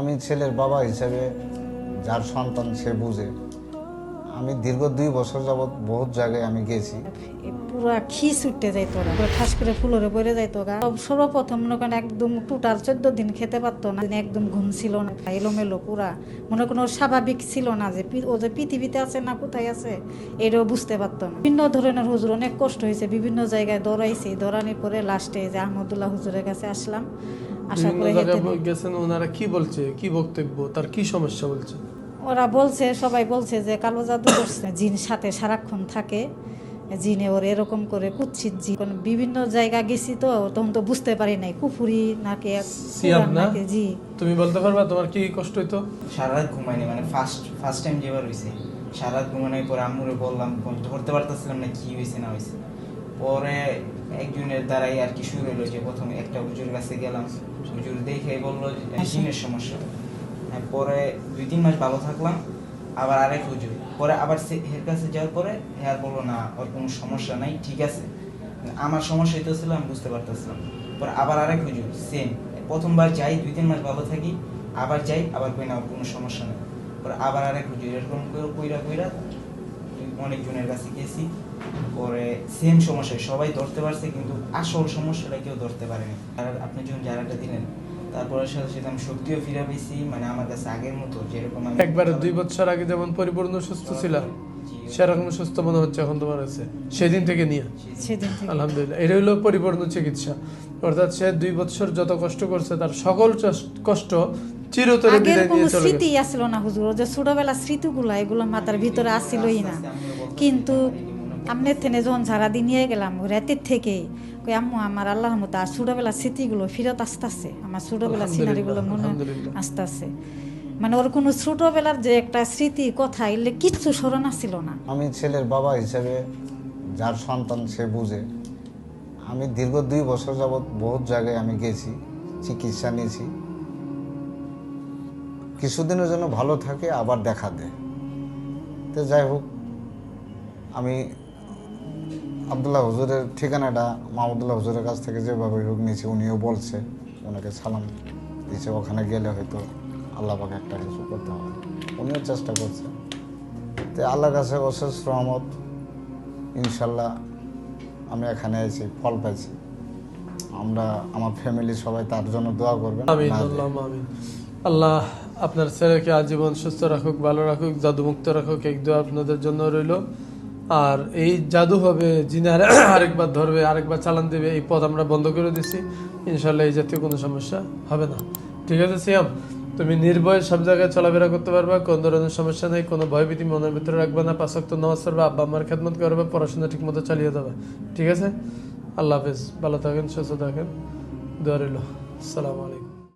আমি ছেলের বাবা হিসেবে যার সন্তান সে বুঝে। আমি দীর্ঘ দুই বছর যাবৎ বহুত জায়গায় আমি গেছি। পুরা খিস উঠতে যাইতো পুরো ঠাস করে ফুলরে পড়ে যাইতো গা। সর্বপ্রথম মনে করেন একদম টোটাল চোদ্দ দিন খেতে পারতো না। একদম ঘুম ছিল না। এলোমেলো পুরা। মনে কোনো স্বাভাবিক ছিল না যে ও যে পৃথিবীতে আছে না কোথায় আছে এটাও বুঝতে পারতো না। বিভিন্ন ধরনের হুজুর অনেক কষ্ট হয়েছে। বিভিন্ন জায়গায় দৌড়াইছি। দৌড়ানোর পরে লাস্টে যে আহমদুল্লাহ হুজুরের কাছে আসলাম। আশা করে গেছেন ওনারা কি বলছে কি বক্তব্য তার কি সমস্যা বলছে? ওরা বলছে সবাই বলছে যে কালো জাদু করছে জিন সাথে সারাক্ষণ থাকে জিনে ওর এরকম করে কুচ্ছিত জি কোন বিভিন্ন জায়গা গেছি তো তখন তো বুঝতে পারি নাই কুফুরি নাকি সিয়াম না? নাকি জি। তুমি বলতে পারবা তোমার কি কষ্ট হইতো? সারা রাত ঘুমাইনি মানে ফার্স্ট ফার্স্ট টাইম যেবার হয়েছে সারা রাত ঘুমানোর পরে আম্মুরে বললাম ধরতে পারতেছিলাম না কি হয়েছে না হয়েছে পরে একজনের দ্বারাই আর কি শুরু হলো যে প্রথমে একটা হুজুর কাছে গেলাম। হুজুর দেখে বলল যে জিনের সমস্যা। হ্যাঁ, পরে দুই তিন মাস ভালো থাকলাম আবার আরেক হুজুর। পরে আবার এর কাছে যাওয়ার পরে হ্যাঁ বলল না ওর কোনো সমস্যা নাই ঠিক আছে। আমার সমস্যা হইতেছিল আমি বুঝতে পারতেছিলাম। পরে আবার আরেক হুজুর সেম প্রথমবার যাই দুই তিন মাস ভালো থাকি আবার যাই আবার কই না কোনো সমস্যা নেই। পরে আবার আরেক হুজুর এরকম কইরা কইরা অনেকজনের কাছে গেছি। পরে সেম সমস্যা সবাই ধরতে পারছে কিন্তু আসল সমস্যাটা কেউ ধরতে পারেনি। আর আপনি যখন জায়গাটা দিলেন তারপরে সাথে সাথে আমি শক্তিও ফিরে পেয়েছি। মানে আমার কাছে আগের মতো যেরকম আমি একবারে দুই বছর আগে যেমন পরিপূর্ণ সুস্থ ছিল সেরকম সুস্থ মনে হচ্ছে এখন তোমার কাছে। সেদিন থেকে নিয়ে। আলহামদুলিল্লাহ এটা হলো পরিপূর্ণ চিকিৎসা। অর্থাৎ সে দুই বছর যত কষ্ট করছে তার সকল কষ্ট চিরতরে আগের কোনো স্মৃতি আসলো না হুজুর যে ছোটবেলার স্মৃতিগুলো এগুলো মাথার ভিতরে আসছিলই না। কিন্তু আমনের থেনে যখন সারাদিন নিয়ে গেলাম রাতের থেকে কই আম্মু আমার আল্লাহর মতো আর ছোটবেলার স্মৃতিগুলো ফিরত আসতেছে। আমার ছোটবেলার সিনারিগুলো মনে আলহামদুলিল্লাহ। আসতেছে। মানে ওর কোনো ছোটবেলার যে একটা স্মৃতি কথা এগুলো কিচ্ছু স্মরণ আসছিল না। আমি ছেলের বাবা হিসেবে যার সন্তান সে বুঝে আমি দীর্ঘ দুই বছর যাবৎ বহুত জায়গায় আমি গেছি চিকিৎসা নিয়েছি। কিছুদিনের জন্য ভালো থাকে আবার দেখা দেয়। তো যাই হোক আমি আবদুল্লাহ হুজুরের ঠিকানাটা মাহমুদুল্লাহ হুজুরের কাছ থেকে যেভাবে হোক নিয়েছি উনিও বলছে ওনাকে সালাম দিয়েছে ওখানে গেলে হয়তো আল্লাহ পাকে একটা কিছু করতে হবে। উনিও চেষ্টা করছে। তো আল্লাহর কাছে অশেষ রহমত। ইনশাল্লাহ আমি এখানে এসেছি ফল পাইছি। আমরা আমার ফ্যামিলি সবাই তার জন্য দোয়া করবেন। আল্লাহ আপনার ছেলেকে আজীবন সুস্থ রাখুক, ভালো রাখুক, জাদুমুক্ত রাখুক, এক দোয়া আপনাদের জন্য রইল। আর এই জাদু হবে, যিনি আর- আরেকবার ধরবে, আরেকবার চালান দেবে, এই পথ আমরা বন্ধ করে দিছি। ইনশাল্লাহ এই জাতীয় কোনো সমস্যা হবে না। ঠিক আছে, সিয়াম? তুমি নির্ভয়ে সব জায়গায় চলাফেরা করতে পারবা, কোন ধরনের সমস্যা নেই, কোনো ভয়ভীতি মনের ভিতরে রাখবে না পাঁচক্ত নামাজ পড়বে, আব্বা আম্মার খেদমত করবে, পড়াশোনা ঠিক মতো চালিয়ে দেবে ঠিক আছে? আল্লাহ হাফেজ। ভালো থাকেন, সুস্থ থাকেন। দোয়া রইল। আলাইকুম।